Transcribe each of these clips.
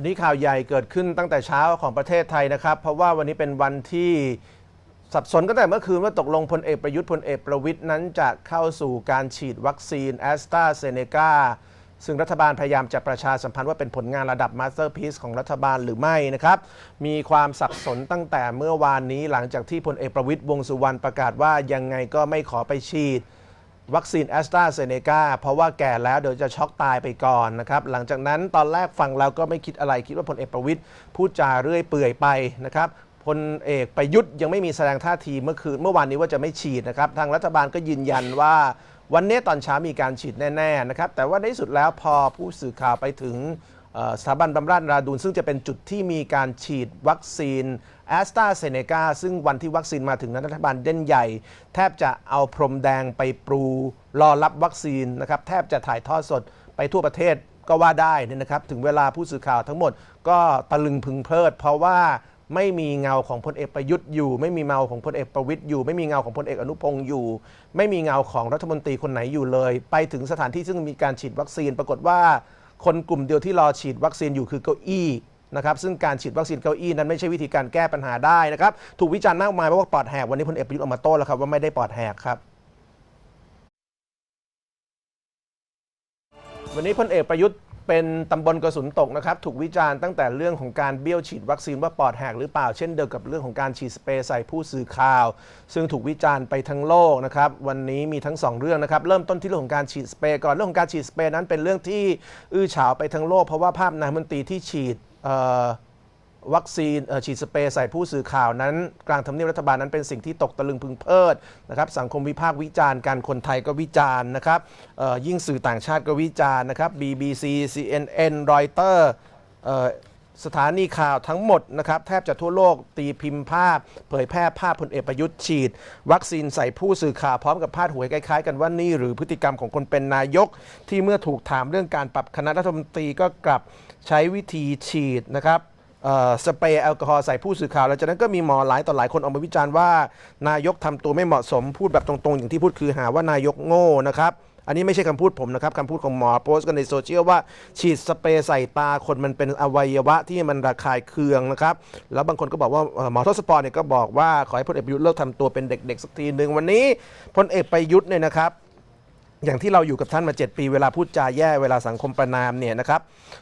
วันนี้ข่าวใหญ่เกิดขึ้นตั้งแต่เช้าของประเทศไทยนะครับ เพราะว่าวันนี้เป็นวันที่สับสนกันแต่เมื่อคืนว่าตกลงพลเอกประยุทธ์พลเอกประวิทย์นั้นจะเข้าสู่การฉีดวัคซีนแอสตราเซเนกาซึ่งรัฐบาลพยายามจะประชาสัมพันธ์ว่าเป็นผลงานระดับมาสเตอร์พีซของรัฐบาลหรือไม่นะครับ มีความสับสนตั้งแต่เมื่อวานนี้หลังจากที่พลเอกประวิทย์วงสุวรรณประกาศว่ายังไงก็ไม่ขอไปฉีด วัคซีนแอสตราเซเนกาเพราะว่าแก่แล้วเดี๋ยวจะช็อกตายไปก่อนนะครับ หลังจากนั้นตอนแรกฟังแล้วก็ไม่คิดอะไรคิดว่าพลเอกประวิทย์พูดจาเรื่อยเปื่อยไปนะครับพลเอกประยุทธ์ยังไม่มีแสดงท่าทีเมื่อคืนเมื่อวานนี้ว่าจะไม่ฉีดนะครับ ทางรัฐบาลก็ยืนยันว่าวันนี้ตอนเช้ามีการฉีดแน่ ๆ นะครับ แต่ว่าในสุดแล้วพอผู้สื่อข่าวไปถึง สถาบันบำราศนราดูนซึ่งจะเป็นจุดที่มีการฉีดวัคซีนแอสตราเซเนกาซึ่งวันที่วัคซีนมาถึงนั้นรัฐบาลเด่นใหญ่ แทบจะเอาพรมแดงไปปรูรอรับวัคซีนนะครับแทบจะถ่ายทอดสดไปทั่วประเทศก็ว่าได้นี่นะครับ ถึงเวลาผู้สื่อข่าวทั้งหมดก็ตะลึงพึงเพลิด เพราะว่าไม่มีเงาของพลเอกประยุทธ์อยู่ ไม่มีเงาของพลเอกประวิทย์อยู่ ไม่มีเงาของพลเอกอนุพงศ์อยู่ ไม่มีเงาของรัฐมนตรีคนไหนอยู่เลย ไปถึงสถานที่ซึ่งมีการฉีดวัคซีนปรากฏว่า คนกลุ่มเดียวที่รอฉีดวัคซีนอยู่คือเก้าอี้นะครับซึ่งการฉีดวัคซีนเก้าอี้นั้นไม่ใช่วิธีการแก้ปัญหาได้นะครับถูกวิจารณ์มากมายเพราะว่าปอดแหกวันนี้พลเอกประยุทธ์ออกมาโต้แล้วครับว่าไม่ได้ปอดแหกครับวันนี้พลเอกประยุทธ์ เป็นตำบลกระสุนตกนะครับ ถูกวิจารณ์ตั้งแต่เรื่องของการเบี้ยวฉีดวัคซีนว่าปอดแหกหรือเปล่า เช่นเดียวกับเรื่องของการฉีดสเปรย์ใส่ผู้สื่อข่าว ซึ่งถูกวิจารณ์ไปทั้งโลกนะครับ วันนี้มีทั้งสองเรื่องนะครับ เริ่มต้นที่เรื่องของการฉีดสเปรย์ก่อน เรื่องของการฉีดสเปรย์นั้นเป็นเรื่องที่อื้อฉาวไปทั้งโลก เพราะว่าภาพนายมนตรีที่ฉีดเอ่อ วัคซีนฉีดสเปรย์ใส่ผู้สื่อข่าวนั้น กลางทำเนียบรัฐบาลนั้นเป็นสิ่งที่ตกตะลึงพึงเพลิดนะครับสังคมวิพากษ์วิจารณ์การคนไทยก็วิจารณ์นะครับยิ่งสื่อต่างชาติก็วิจารณ์นะครับ BBC CNN Reuters เอ่อสถานีข่าวทั้งหมดนะครับแทบจะทั่วโลกตีพิมพ์ภาพ เผยแพร่ภาพพลเอกประยุทธ์ฉีด วัคซีนใส่ผู้สื่อข่าวพร้อมกับพาดหัวคล้ายๆ กันว่านี่หรือพฤติกรรมของคนเป็นนายก ที่เมื่อถูกถามเรื่องการปรับคณะรัฐมนตรีก็กลับใช้วิธีฉีดนะครับ สเปรย์แอลกอฮอล์ใส่ผู้สื่อข่าวแล้วจากนั้นก็มีหมอหลายต่อหลายคนออกมาวิจารณ์ว่า นายกทำตัวไม่เหมาะสมพูดแบบตรงๆ อย่างที่พูดคือหาว่านายกโง่นะครับอันนี้ไม่ใช่คำพูดผมนะครับคำพูดของหมอโพสต์กันในโซเชียลว่า ฉีดสเปรย์ใส่ตาคนมันเป็นอวัยวะที่มันระคายเคืองนะครับ แล้วบางคนก็บอกว่าหมอทศพรเนี่ยก็บอกว่าขอให้พลเอกประยุทธ์เลิกทำตัวเป็นเด็กๆสักทีหนึ่งวันนี้พลเอกประยุทธ์เนี่ยนะครับ อย่างที่เราอยู่กับท่านมา 7 ปีเวลาพูดจาแย่เวลาสังคมประนามเนี่ยนะครับ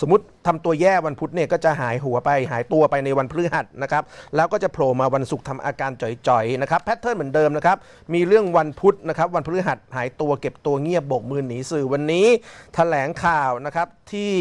สมมติทำตัวแย่วันพุธเนี่ยก็จะหายหัวไปหายตัวไปในวันพฤหัสนะครับแล้วก็จะโผล่มาวันศุกร์ทำอาการจ่อยๆนะครับแพทเทิร์นเหมือนเดิมนะครับมีเรื่องวันพุธนะครับวันพฤหัสหายตัวเก็บตัวเงียบโบกมือหนีสื่อวันนี้แถลงข่าวนะครับที่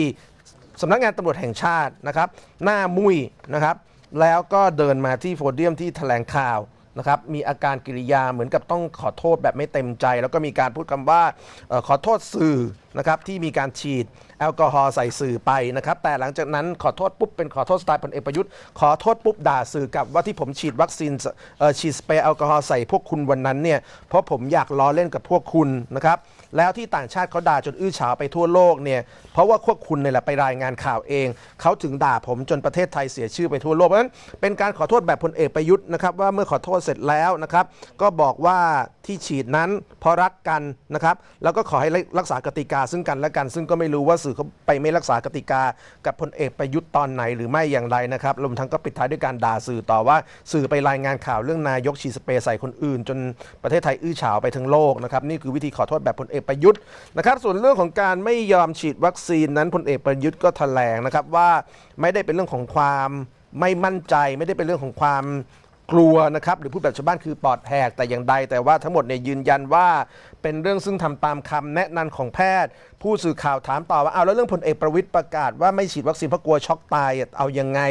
สำนักงานตำรวจแห่งชาตินะครับหน้ามุยนะครับแล้วก็เดินมาที่โพเดียมที่แถลงข่าว นะครับมีอาการกิริยาเหมือนกับต้องขอโทษแบบไม่เต็มใจ แล้วก็มีการพูดคำว่าออขอโทษสื่อนะครับที่มีการฉีด แอลกอฮอล์ใส่สื่อไปนะครับ แต่หลังจากนั้นขอโทษปุ๊บเป็นขอโทษสไตล์พลเอกประยุทธ์ ขอโทษปุ๊บด่าสื่อกับว่าที่ผมฉีดวัคซีนฉีดสเปรย์แอลกอฮอล์ใส่พวกคุณวันนั้นเนี่ยเพราะผมอยากล้อเล่นกับพวกคุณนะครับแล้วที่ต่างชาติเขาด่าจนอื้อฉาวไปทั่วโลกเนี่ยเพราะว่าพวกคุณเนี่ยแหละไปรายงานข่าวเองเขาถึงด่าผมจนประเทศไทยเสียชื่อไปทั่วโลกเพราะฉะนั้นเป็นการขอโทษแบบพลเอกประยุทธ์นะครับว่าเมื่อขอโทษเสร็จแล้วนะครับ ก็บอกว่าที่ฉีดนั้นเพราะรักกันนะครับ แล้วก็ขอให้รักษากติกาซึ่งกันและกัน ซึ่งก็ไม่รู้ว่าสื่อเขาไปไม่รักษากติกา กับพลเอกประยุทธ์ตอนไหนหรือไม่อย่างไรนะครับรวมทั้งก็ปิดท้ายด้วยการด่าสื่อต่อว่าสื่อไปรายงานข่าวเรื่องนายกฉีดสเปรย์ใส่คนอื่น จนประเทศไทยอื้อฉาวไปทั้งโลกนะครับนี่คือวิธีขอโทษแบบพลเอกประยุทธ์นะครับส่วนเรื่องของการไม่ยอมฉีดวัคซีนนั้นพลเอกประยุทธ์ก็แถลงนะครับว่าไม่ได้เป็นเรื่องของความไม่มั่นใจไม่ได้เป็นเรื่องของความ กลัวนะครับหรือพูดแบบชาวบ้านคือปอดแหกแต่อย่างใด แต่ว่าทั้งหมดเนี่ยยืนยันว่าเป็นเรื่องซึ่งทำตามคำแนะนำของแพทย์ ผู้สื่อข่าวถามต่อว่าเอาแล้วเรื่องพลเอกประวิตยประกาศว่าไม่ฉีดวัคซีนเพราะกลัวช็อกตายเอายังไง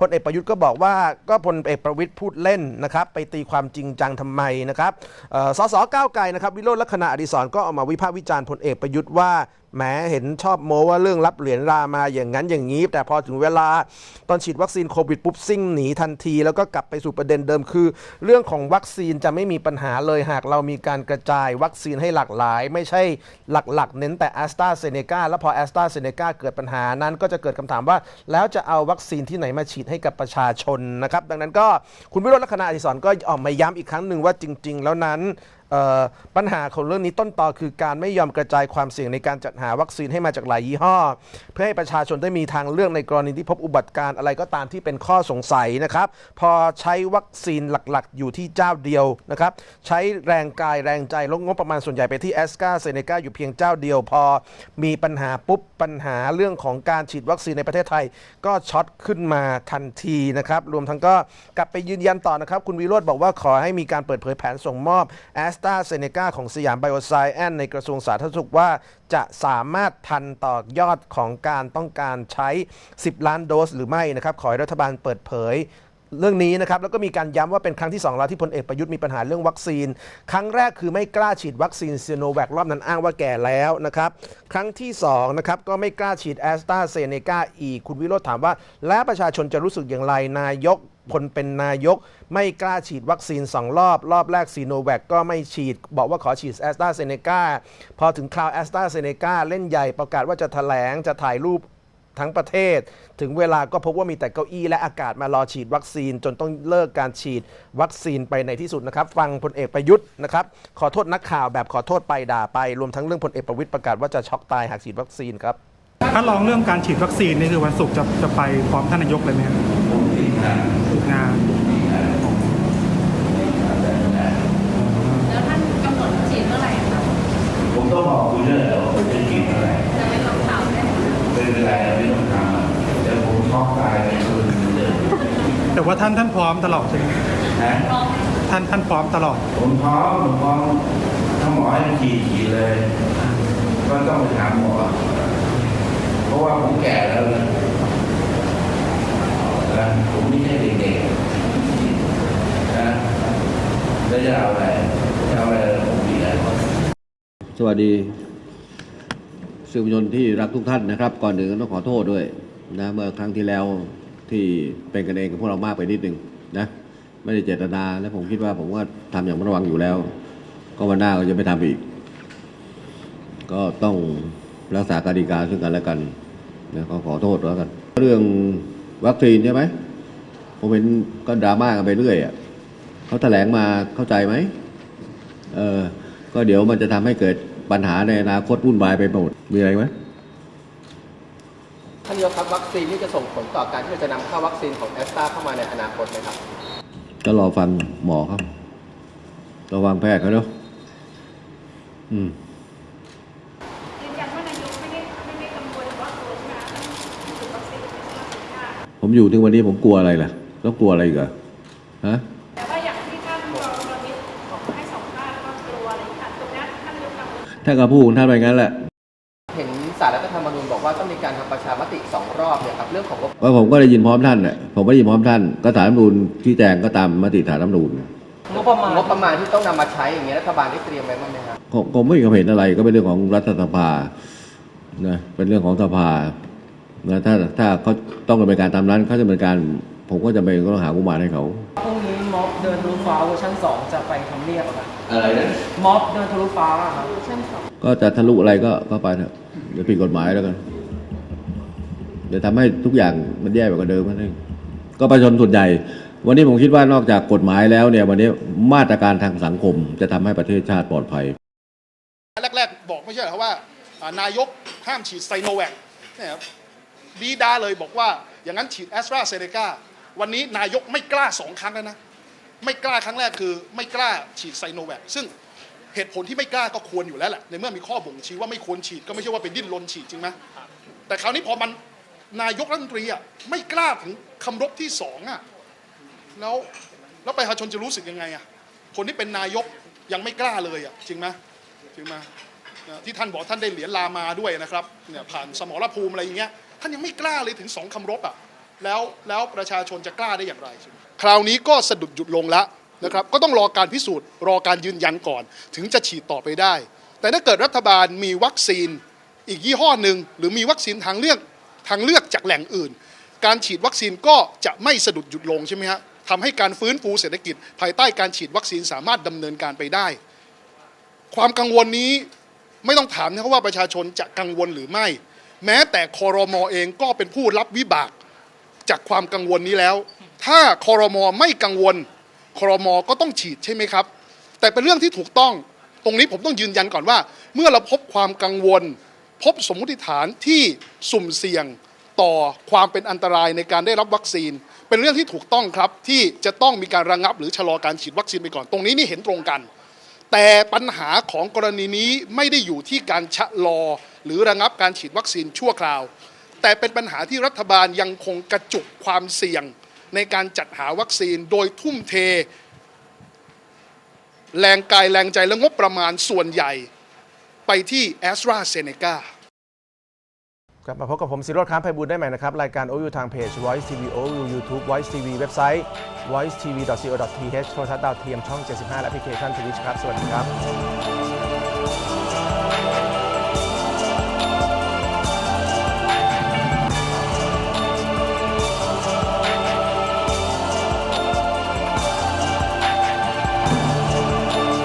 พลเอกประยุทธ์ก็บอกว่าก็พลเอกประวิตยพูดเล่นนะครับไปตีความจริงจังทำไมนะครับสสก้าวไกลนะครับวิโรจน์ลักษณะอดิศรก็ออกมาวิพากษ์วิจารณ์พลเอกประยุทธ์ว่า แหมเห็นชอบโมว่าเรื่องรับเหรียญรามาอย่างนั้นอย่างนี้ แต่พอถึงเวลาตอนฉีดวัคซีนโควิดปุ๊บซิ่งหนีทันที แล้วก็กลับไปสู่ประเด็นเดิมคือ เรื่องของวัคซีนจะไม่มีปัญหาเลยหากเรามีการกระจายวัคซีนให้หลากหลาย ไม่ใช่หลักๆ เน้นแต่แอสตราเซเนกาแล้วพอแอสตราเซเนกาเกิดปัญหานั้นก็จะเกิดคำถามว่า แล้วจะเอาวัคซีนที่ไหนมาฉีดให้กับประชาชนนะครับดังนั้นก็คุณวิโรจน์ลักษณะอดิศรก็ออกมาย้ำอีกครั้งหนึ่งว่าจริง ๆ แล้วนั้น ปัญหาของเรื่องนี้ต้นตอคือการไม่ยอมกระจายความเสี่ยงในการจัดหาวัคซีนให้มาจากหลายยี่ห้อ เพื่อให้ประชาชนได้มีทางเลือกในกรณีที่พบอุบัติการ์อะไรก็ตามที่เป็นข้อสงสัยนะครับ พอใช้วัคซีนหลักๆ อยู่ที่เจ้าเดียวนะครับใช้แรงกายแรงใจลดงบประมาณส่วนใหญ่ไปที่แอสกาเซเนกาอยู่เพียงเจ้าเดียว พอมีปัญหาปุ๊บปัญหาเรื่องของการฉีดวัคซีนในประเทศไทย ก็ช็อตขึ้นมาทันทีนะครับรวมทั้งก็กลับไปยืนยันต่อนะครับ คุณวิโรธบอกว่าขอให้มีการเปิดเผยแผนส่งมอบแอสตราเซเนกาของสยามไบโอไซแอนในกระทรวงสาธารณสุขว่าจะสามารถทันต่อยอดของการต้องการใช้ 10 ล้านโดสหรือไม่นะครับ ขอให้รัฐบาลเปิดเผย เรื่องนี้นะครับแล้วก็มีการย้ำว่าเป็นครั้งที่2แล้วที่พลเอกประยุทธ์มีปัญหาเรื่องวัคซีน ครั้งแรกคือไม่กล้าฉีดวัคซีนซีโนแวครอบนั้นอ้างว่าแก่แล้วนะครับครั้งที่2นะครับก็ไม่กล้าฉีดแอสตราเซเนกาอีกคุณวิโรธถามว่า แล้วประชาชนจะรู้สึกอย่างไรนายกคนเป็นนายกไม่กล้าฉีดวัคซีน 2 รอบ รอบแรกซีโนแวคก็ไม่ฉีด บอกว่าขอฉีดแอสตราเซเนกาพอถึงคราวแอสตราเซเนกาเล่นใหญ่ประกาศว่าจะแถลงจะถ่ายรูป ทั้งประเทศ ถึงเวลาก็พบว่ามีแต่เก้าอี้และอากาศมารอฉีดวัคซีน จนต้องเลิกการฉีดวัคซีนไปในที่สุดนะครับ ฟังพลเอกประยุทธ์นะครับ ขอโทษนักข่าวแบบขอโทษไปด่าไป รวมทั้งเรื่องพลเอกประวิตยประกาศว่าจะช็อกตายหากฉีดวัคซีนครับ ถ้าลองเรื่องการฉีดวัคซีนนี่คือวันศุกร์จะจะไปพร้อมท่านนายกเลยไหมครับงาน แล้วท่านกำหนดฉีดเมื่อไหร่อะคะ ผมต้องบอกคุณเรื่องแล้วผมจะกินอะไร จะไม่ต้องถามได้ไหม ไม่เป็นไรไม่ต้องทำอะเดี๋ยวผมช็อกตายไปคืนนึงเลย แต่ว่าท่านท่านพร้อมตลอดใช่ไหมนะพร้อมท่านท่านพร้อมตลอด ผมพร้อมผมพร้อมถ้าหมอให้ฉีดฉีดเลย ก็ต้องไปถามหมอ เพราะว่าผมแก่แล้วนะนะผมไม่ใช่เด็กๆนะแล้วจะเอาอะไรจะเอาอะไรผมดีแล้วสวัสดีสื่อมวลชนที่รักทุกท่านนะครับ ก่อนอื่นก็ต้องขอโทษด้วยนะเมื่อครั้งที่แล้ว ที่เป็นกันเองกับพวกเรามากไปนิดนึงนะไม่ได้เจตนาและผมคิดว่าผมก็ทำอย่างระวังอยู่แล้ว ก็วันหน้าก็จะไม่ทำอีก ก็ต้องรักษากติกาซึ่งกันและกันนะก็ขอโทษแล้วกัน เรื่องวัคซีนใช่ไหมผมเห็นก็ดราม่ากันไปเรื่อยอะเขาแถลงมาเข้าใจไหมเออก็เดี๋ยวมันจะทำให้เกิดปัญหาในอนาคตวุ่นวายไปหมดมีอะไรไหม ท่านนายกครับวัคซีนนี่จะส่งผลต่อการที่เราจะนำเข้าวัคซีนของแอสตราเข้ามาในอนาคตไหมครับ ก็รอฟังหมอครับรอฟังแพทย์เขาเนาะอืมยืนยันว่านายกไม่ได้ไม่ได้กังวลว่าตัวใช่ไหมที่ฉีดวัคซีนเป็นวัคซีนค่ะผมอยู่ถึงวันนี้ผมกลัวอะไรล่ะต้องกลัวอะไรอีกอะฮะ แต่ว่าอย่างที่ท่านรองประวิตรบอกให้สัมภาษณ์ว่ากลัวอะไรค่ะตรงนั้นท่านนายกกังวลถ้ากับพูดของท่านไปงั้นแหละ เห็นสารรัฐธรรมนูญบอกว่าต้องมีการทำประชามติสองรอบเนี่ยครับเรื่องของงบว่าผมก็ได้ยินพร้อมท่านแหละผมไม่ได้ยินพร้อมท่านก็สารรัฐธรรมนูญที่แจงก็ตามมติสารรัฐธรรมนูญงบประมาณงบประมาณที่ต้องนำมาใช้อย่างเงี้ยรัฐบาลได้เตรียมไว้บ้างไหมครับผมผมไม่มีความเห็นอะไรก็เป็นเรื่องของรัฐสภานะเป็นเรื่องของสภานะถ้าถ้าเขาต้องดำเนินการตามนั้นเขาจะดำเนินการ ผมก็จะไปก็ต้องหางบประมาณให้เขาพรุ่งนี้ม็อบเดินทะลุฟ้าเวอร์ชัน2จะไปทำเนียบอะครับอะไรนะม็อบเดินทะลุฟ้าอะครับชั้นสองก็จะทะลุอะไรก็ก็ไปเถอะ เดี๋ยวผิดกฎหมายแล้วกันเดี๋ยวทำให้ทุกอย่างมันแย่กว่าเดิมนั่นเองก็ประชาชนส่วนใหญ่ วันนี้ผมคิดว่านอกจากกฎหมายแล้วเนี่ยวันนี้มาตรการทางสังคมจะทำให้ประเทศชาติปลอดภัยแรกๆ บอกไม่ใช่เหรอว่านายกห้ามฉีดไซโนแวคเนี่ยครับบีดาเลยบอกว่าอย่างนั้นฉีดแอสตราเซเนกาวันนี้นายกไม่กล้าสองครั้งแล้วนะ ไม่กล้าครั้งแรกคือไม่กล้าฉีดไซโนแวคซึ่ง เหตุผลที่ไม่กล้าก็ควรอยู่แล้วแหละในเมื่อมีข้อบ่งชี้ว่าไม่ควรฉีดก็ไม่ใช่ว่าไปดิ้นรนฉีดจริงไหมแต่คราวนี้พอมันนายกรัฐมนตรีอะไม่กล้าถึงคำรบที่สองอะแล้วแล้วประชาชนจะรู้สึกยังไงอะคนที่เป็นนายกยังไม่กล้าเลยอะจริงไหมจริงไหมที่ท่านบอกท่านได้เหรียญลามาด้วยนะครับเนี่ยผ่านสมรภูมิอะไรอย่างเงี้ยท่านยังไม่กล้าเลยถึงสองคำรบอะแล้วแล้วประชาชนจะกล้าได้อย่างไร คราวนี้ก็สะดุดหยุดลงล้ว นะครับก็ต้องรอการพิสูจน์ รอการยืนยันก่อน ถึงจะฉีดต่อไปได้ แต่ถ้าเกิดรัฐบาลมีวัคซีนอีกยี่ห้อหนึ่งหรือมีวัคซีนทางเลือกทางเลือกจากแหล่งอื่น การฉีดวัคซีนก็จะไม่สะดุดหยุดลงใช่ไหมฮะทำให้การฟื้นฟูเศรษฐกิจ ภายใต้การฉีดวัคซีนสามารถดำเนินการไปได้ ความกังวลนี้ไม่ต้องถามนะครับว่าประชาชนจะกังวลหรือไม่ แม้แต่คอรมอเองก็เป็นผู้รับวิบากจากความกังวลนี้แล้ว ถ้าคอรมอไม่กังวล ครมอก็ต้องฉีดใช่ไหมครับ แต่เป็นเรื่องที่ถูกต้องตรงนี้ผมต้องยืนยันก่อนว่า เมื่อเราพบความกังวล พบสมมติฐานที่สุ่มเสี่ยงต่อความเป็นอันตรายในการได้รับวัคซีน เป็นเรื่องที่ถูกต้องครับที่จะต้องมีการระงับ หรือชะลอการฉีดวัคซีนไปก่อนตรงนี้นี่เห็นตรงกัน แต่ปัญหาของกรณีนี้ไม่ได้อยู่ที่การชะลอ หรือระงับการฉีดวัคซีนชั่วคราว แต่เป็นปัญหาที่รัฐบาลยังคงกระจุกความเสี่ยง ในการจัดหาวัคซีนโดยทุ่มเท แรงกายแรงใจและงบประมาณส่วนใหญ่ไปที่แอสตราเซเนกากลับมาพบกับผมสิโรธค้ามไพบูลได้ใหม่นะครับ รายการโอ u ทางเพจ Voice TV o u YouTube Voice TV เว็บไซต์ voice tv co th โทรทัศน์ดาวเทียมช่อง 75 และแอปพลิเคชัน Twitch ครับ สวัสดีครับ